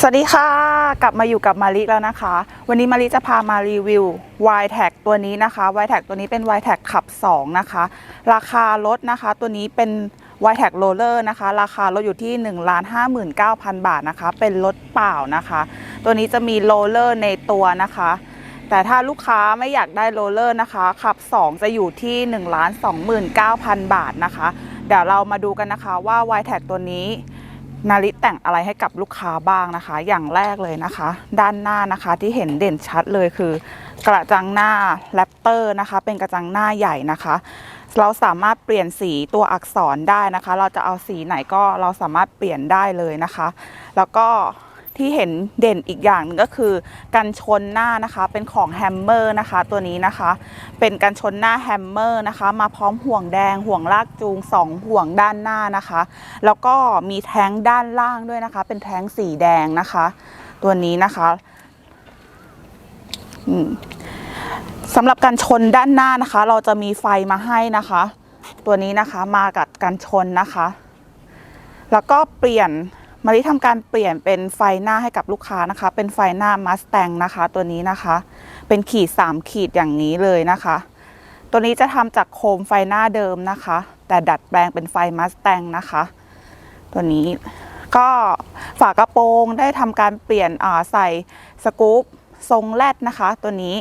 สวัสดีค่ะ กลับมาอยู่กับมาริแล้วนะคะ วันนี้มาริจะพามารีวิว y t a g ตัวนี้นะคะ y t a g ตัวนี้เป็น y t a g ขับ 2 นะคะ ราคารถนะคะ ตัวนี้เป็น y t a g Roller นะคะ ราคารถอยู่ที่ 1 5 9 0 0 0 บาทนะคะ เป็นรถเปล่านะคะ ตัวนี้จะมีโรลเลอร์ในตัวนะคะ แต่ถ้าลูกค้าไม่อยากได้โรลเลอร์นะคะ ขับ 2 จะอยู่ที่ 1 2 9 0 0 0 บาทนะคะ เดี๋ยวเรามาดูกันนะคะว่า y t a g ตัวนี้ นาริแต่งอะไรให้กับลูกค้าบ้างนะคะ อย่างแรกเลยนะคะ ด้านหน้านะคะที่เห็นเด่นชัดเลยคือกระจังหน้าแรปเตอร์นะคะ เป็นกระจังหน้าใหญ่นะคะ เราสามารถเปลี่ยนสีตัวอักษรได้นะคะ เราจะเอาสีไหนก็เราสามารถเปลี่ยนได้เลยนะคะ แล้วก็ ที่เห็นเด่นอีกอย่างหนึงก็คือกันชนหน้านะคะเป็นของแฮมเมอร์นะคะตัวนี้นะคะ เป็นกันชนหน้าแฮมเมอร์นะคะ มาพร้อมห่วงแดงห่วงลากจูงสองห่วงด้านหน้านะคะ แล้วก็มีแท้งด้านล่างด้วยนะคะ เป็นแท้งสีแดงนะคะ ตัวนี้นะคะสำหรับการชนด้านหน้านะคะ เราจะมีไฟมาให้นะคะ ตัวนี้นะคะมากับการชนนะคะ แล้วก็เปลี่ยน มาริทำการเปลี่ยนเป็นไฟหน้าให้กับลูกค้านะคะ เป็นไฟหน้ามัสแตงนะคะ ตัวนี้นะคะ เป็นขีด 3 ขีดอย่างนี้เลยนะคะ ตัวนี้จะทำจากโคมไฟหน้าเดิมนะคะ แต่ดัดแปลงเป็นไฟมัสแตงนะคะ ตัวนี้ก็ฝากระโปรงได้ทำการเปลี่ยนใส่สกู๊ปทรงแรดนะคะ ตัวนี้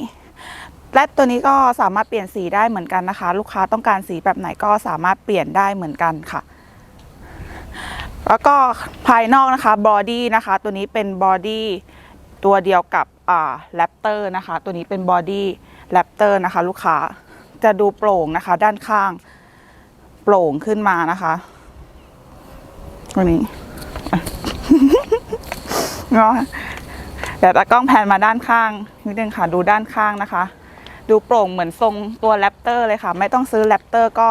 แรดตัวนี้ก็สามารถเปลี่ยนสีได้เหมือนกันนะคะ ลูกค้าต้องการสีแบบไหนก็สามารถเปลี่ยนได้เหมือนกันค่ะ แล้วก็ภายนอกนะคะบอดี้นะคะ ตัวนี้เป็นบอดี้ตัวเดียวกับอ่าแรปเตอร์นะคะ ตัวนี้เป็นบอดี้แรปเตอร์นะคะ ลูกค้าจะดูโปร่งนะคะ ด้านข้างโปร่งขึ้นมานะคะตัวนี้เนาะเดี๋ยวตากล้องแพนมาด้านข้างนิดนึงค่ะ ดูด้านข้างนะคะ ดูโปร่งเหมือนทรงตัวแรปเตอร์เลยค่ะ ไม่ต้องซื้อแรปเตอร์ก็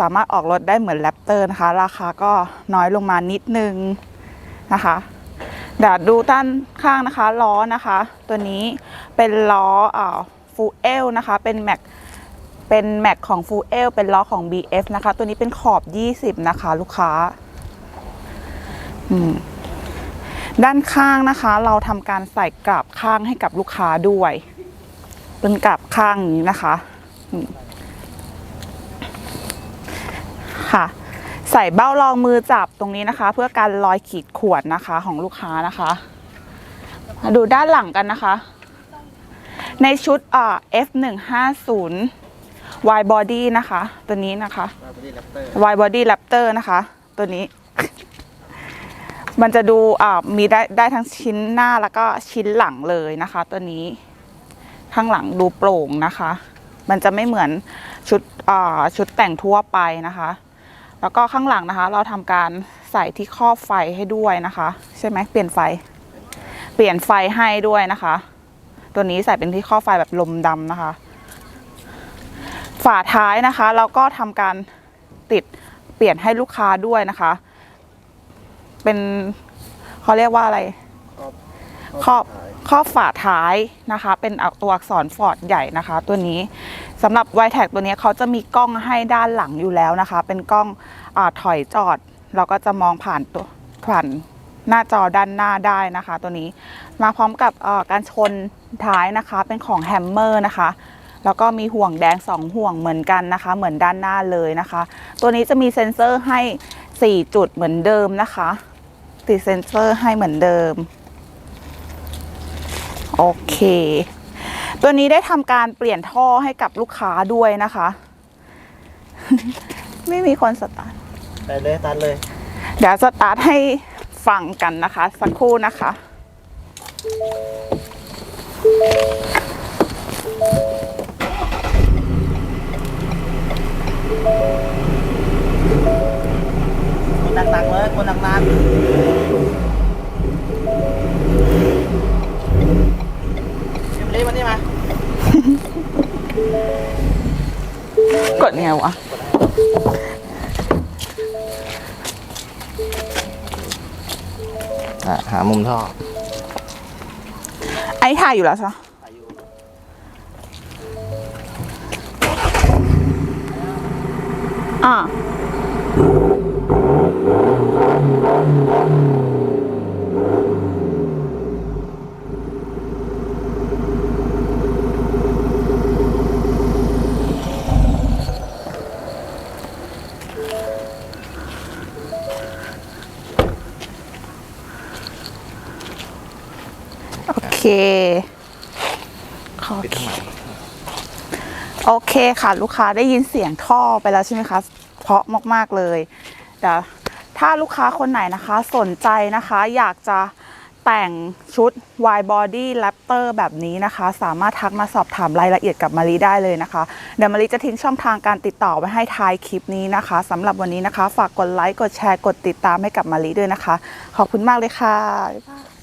สามารถออกรถได้เหมือนแรปเตอร์นะคะ ราคาก็น้อยลงมานิดนึงนะคะเดี๋ยวดูด้านข้างนะคะล้อนะคะ ตัวนี้เป็นล้ออ่าฟูเอลนะคะ เป็นแม็กเป็นแม็กของฟูเอลเป็นล้อของ BF นะคะ ตัวนี้เป็นขอบ 20 นะคะ ลูกค้าด้านข้างนะคะ เราทำการใส่กราบข้างให้กับลูกค้าด้วย เป็นกราบข้างอย่างนี้นะคะอืม ค่ะ ใส่เบ้ารองมือจับตรงนี้นะคะ เพื่อการรอยขีดข่วนนะคะของลูกค้านะคะมาดูด้านหลังกันนะคะ ในชุดอ่า F150 Y body นะคะ ตัวนี้นะคะ Y body Raptor นะคะ ตัวนี้ มันจะดูอ่ามีได้ได้ทั้งชิ้นหน้าแล้วก็ชิ้นหลังเลยนะคะ ตัวนี้ ข้างหลังดูโปร่งนะคะ มันจะไม่เหมือนชุดอ่าชุดแต่งทั่วไปนะคะ แล้วก็ข้างหลังนะคะ เราทำการใส่ที่ครอบไฟให้ด้วยนะคะ ใช่ไหมเปลี่ยนไฟ เปลี่ยนไฟให้ด้วยนะคะ ตัวนี้ใส่เป็นที่ครอบไฟแบบลมดำนะคะ ฝาท้ายนะคะ เราก็ทำการติดเปลี่ยนให้ลูกค้าด้วยนะคะ เป็นเขาเรียกว่าอะไรครอบครอบฝาท้ายนะคะ เป็นตัวอักษรฟอร์ดใหญ่นะคะ ตัวนี้ สำหรับไวแท็กตัวนี้เขาจะมีกล้องให้ด้านหลังอยู่แล้วนะคะ เป็นกล้องอถอยจอด เราก็จะมองผ่านตัวผ่านหน้าจอด้านหน้าได้นะคะ ตัวนี้มาพร้อมกับการชนท้ายนะคะเป็นของแฮมเมอร์นะคะแล้วก็มีห่วงแดงสองห่วงเหมือนกันนะคะ เหมือนด้านหน้าเลยนะคะ ตัวนี้จะมีเซ็นเซอร์ให้ 4 จุดเหมือนเดิมนะคะ ติดเซ็นเซอร์ให้เหมือนเดิม โอเค ตัวนี้ได้ทำการเปลี่ยนท่อให้กับลูกค้าด้วยนะคะ ไม่มีคนสตาร์ทไปเลยตัดเลย เดี๋ยวสตาร์ทให้ฟังกันนะคะ สักครู่นะคะ คนหนักๆเลยคนหนักๆ ดไงวะ อะหามุมท่อไอ้ถ่ายอยู่แล้วใช่ไหมอ่า ขอโอเคค่ะ ลูกค้าได้ยินเสียงท่อไปแล้วใช่ไหมคะ เพราะมาก ๆ เลยเดี๋ยวถ้าลูกค้าคนไหนนะคะสนใจนะคะ อยากจะแต่งชุด wide body Raptor แบบนี้นะคะ สามารถทักมาสอบถามรายละเอียดกับมารีได้เลยนะคะ เดี๋ยวมารีจะทิ้งช่องทางการติดต่อไว้ให้ท้ายคลิปนี้นะคะสำหรับวันนี้นะคะ ฝากกดไลค์ กดแชร์ กดติดตามให้กับมารีด้วยนะคะ ขอบคุณมากเลยค่ะบ๊ายบาย